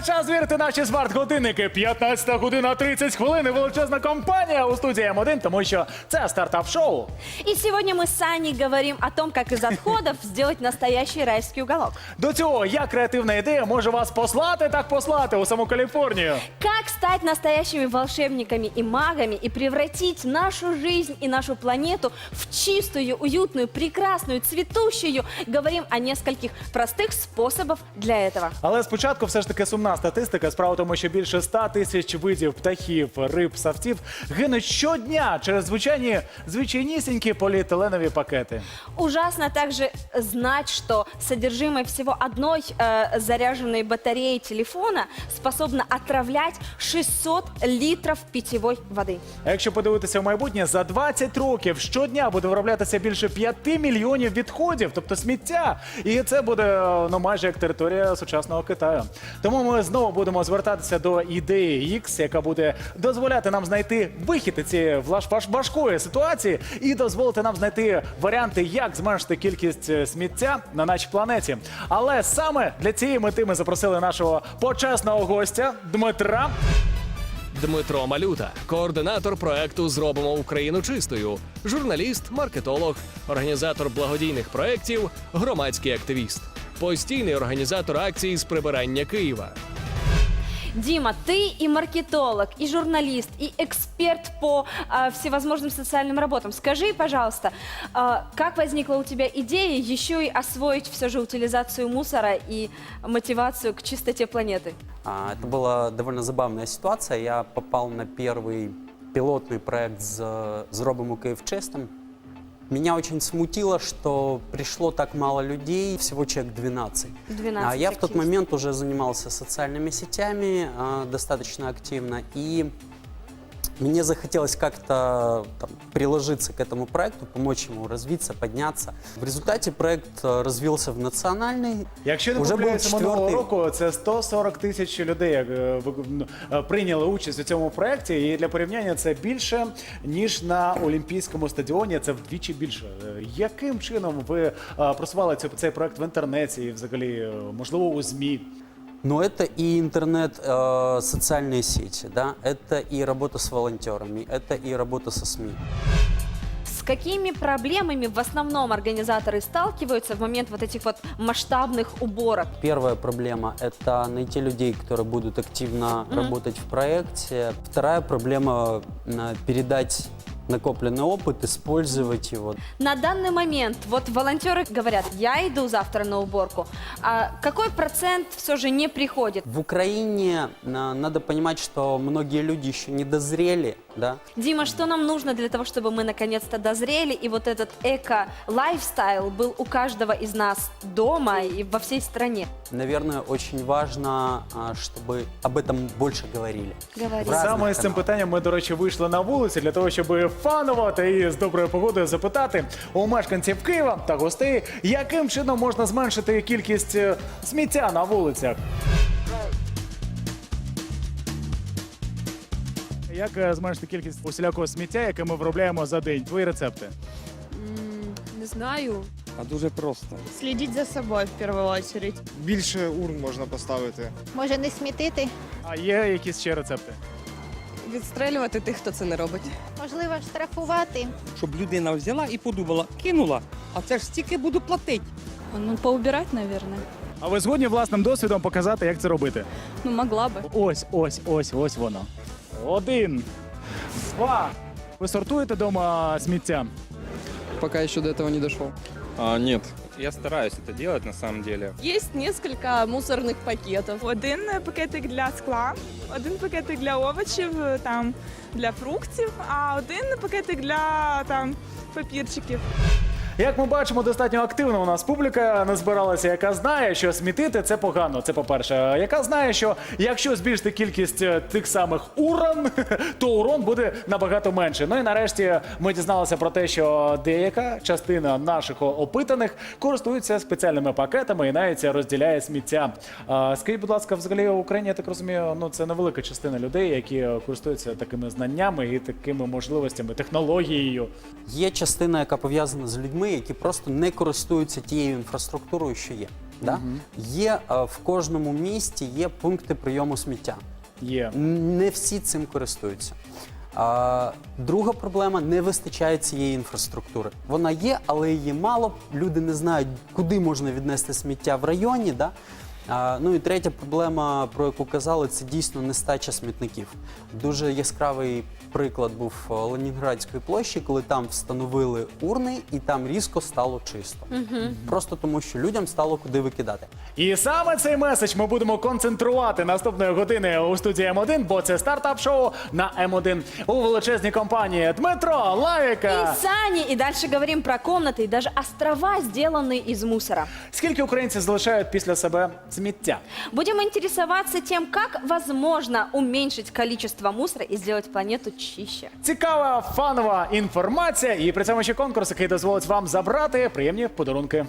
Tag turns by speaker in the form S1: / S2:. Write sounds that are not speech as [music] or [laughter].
S1: А час вірити наші смарт-годинники. 15 година 30 хвилин. і Величезна компанія у студії М1, тому що це стартап-шоу.
S2: И сегодня мы с Аней говорим о том, как из отходов сделать настоящий райский уголок.
S1: До цього, як креативна ідея може вас послати, так послати у саму Каліфорнію.
S2: Как стать настоящими волшебниками и магами и превратить нашу жизнь и нашу планету в чистую, уютную, прекрасную, цветущую. Говорим о нескольких простых способов для этого.
S1: Але спочатку все ж таки сумна статистика. Справа в тому, що більше 100 тисяч видів птахів, риб, савців гинуть щодня через звичайні звичайнісінькі поліетиленові пакети.
S2: Ужасно также знать, что содержимое всего одной э, заряженной батареи телефона способно отравлять 600 литров питьевой воды.
S1: А якщо подивитися в майбутнє, за 20 років щодня буде вироблятися більше 5 мільйонів відходів, тобто сміття. І це буде ну майже як територія сучасного Китаю. Тому ми знову будемо звертатися до ідеї X, яка буде дозволяти нам знайти вихід цієї важкої ситуації і дозволити нам знайти варіанти, як зменшити кількість е, сміття на нашій планеті. Але саме для цієї мети ми запросили нашого почесного гостя Дмитра.
S3: Дмитро Малюта, координатор проекту Зробимо Україну чистою, журналіст, маркетолог, організатор благодійних проєктів, громадський активіст, постійний організатор акцій з прибирання Києва.
S2: Дима, ты и маркетолог, и журналист, и эксперт по а, всевозможным социальным работам. Скажи, пожалуйста, а, как возникла у тебя идея еще и освоить все же утилизацию мусора и мотивацию к чистоте планеты?
S4: А, Это была довольно забавная ситуация. Я попал на первый пилотный проект с «Зробимо Київ чистим». Меня очень смутило, что пришло так мало людей, всего человек 12.
S2: 12
S4: А я в тот момент уже занимался социальными сетями э, достаточно активно, и мне захотелось как-то там, приложиться к этому проекту, помочь ему развиться, подняться. В результате проект э, развился в национальный.
S1: Якщо не
S4: Уже був
S1: помиляюся минулого
S4: четвертий.
S1: року, це 140 тисяч людей е, в- ну, е, прийняли участь у цьому проєкті. І для порівняння це більше ніж на Олімпійському стадіоні. Це вдвічі більше. Е, Яким чином ви е, просували цю- цей проєкт в інтернеті і взагалі е, можливо у змі?
S4: Но это и интернет, э, социальные сети, да, это и работа с волонтерами, это и работа со СМИ.
S2: С какими проблемами в основном организаторы сталкиваются в момент вот этих вот масштабных уборок?
S4: Первая проблема – это найти людей, которые будут активно работать в проекте. Вторая проблема э, – передать накопленный опыт, использовать его.
S2: На данный момент вот волонтеры говорят, я иду завтра на уборку. А какой процент все же не приходит?
S4: В Украине э, надо понимать, что многие люди еще не дозрели, да,
S2: Дима, что нам нужно для того, чтобы мы наконец-то дозрели и вот этот эко-лайфстайл был у каждого из нас дома и во всей стране?
S4: Наверное, очень важно, а, чтобы об этом больше говорили.
S2: Говорили.
S4: В разных
S1: Саме з цим
S4: каналах.
S1: питанням ми, до речі, вийшли на вулиці для того, щоб фанувати і з доброю погодою запитати у мешканців Києва та гостей, яким чином можна зменшити кількість е, сміття на вулицях. Як е, зменшити кількість усілякого сміття, яке ми виробляємо за день? Твої рецепти.
S5: Не знаю.
S6: А дуже просто.
S5: Слідіть за собою в першу чергу.
S6: Більше урн можна поставити.
S7: Може не смітити,
S1: А є якісь ще рецепти?
S5: Відстрелювати тих, хто це не робить.
S7: можливо, штрафувати.
S8: щоб людина взяла і подумала, кинула, а це ж стільки буду платити.
S5: Ну, поубирать, наверное.
S1: А ви згодні власним досвідом показати, як це робити?
S5: Ну, могла би.
S1: Ось, ось, ось, ось воно. Один, два. Ви сортуєте вдома сміття?
S8: Поки еще до этого не дошел.
S6: А, нет. Я стараюсь это делать на самом деле.
S5: Є несколько мусорних пакетів.
S9: Один пакетик для скла, один пакетик для овочів, там для фруктів, а один пакетик для там папірчиків.
S1: Як ми бачимо, достатньо активно у нас публіка назбиралася, яка знає, що смітити це погано. Це по-перше. Яка знає, що якщо збільшити кількість е, тих самих уран, [laughs] то урон буде набагато менше. Ну і нарешті ми дізналися про те, що деяка частина наших опитаних користуються спеціальними пакетами і навіть розділяє сміття. Скажіть, будь ласка, взагалі в Україні, я так розумію, ну це невелика частина людей, які користуються такими знаннями і такими можливостями, технологією.
S4: Є частина, яка пов'язана з людьми, які просто не користуються тією інфраструктурою, що є. Да? Є е, в кожному місті є пункти прийому сміття.
S1: Є.
S4: Не всі цим користуються. А, друга проблема не вистачає цієї інфраструктури. Вона є, але її мало. Люди не знають, куди можна віднести сміття в районі. Да? А, ну і третя проблема, про яку казали, це дійсно нестача смітників. Дуже яскравий приклад був е, Ленінградської площі, коли там встановили урни, і там різко стало чисто. Просто тому, що людям стало куди викидати.
S1: І саме цей меседж ми будемо концентрувати наступної години у студії М1, бо це стартап-шоу на М1 у величезній компанії Дмитро Лавіка.
S2: И Сани, и дальше говорим про комнаты и даже острова, сделанные из мусора.
S1: Скільки українців залишають після себе сміття?
S2: Будем интересоваться тем, как возможно уменьшить количество мусора и сделать планету чище.
S1: Цікава фанова інформація, і при цьому ще конкурс, який дозволить вам забрати приємні подарунки.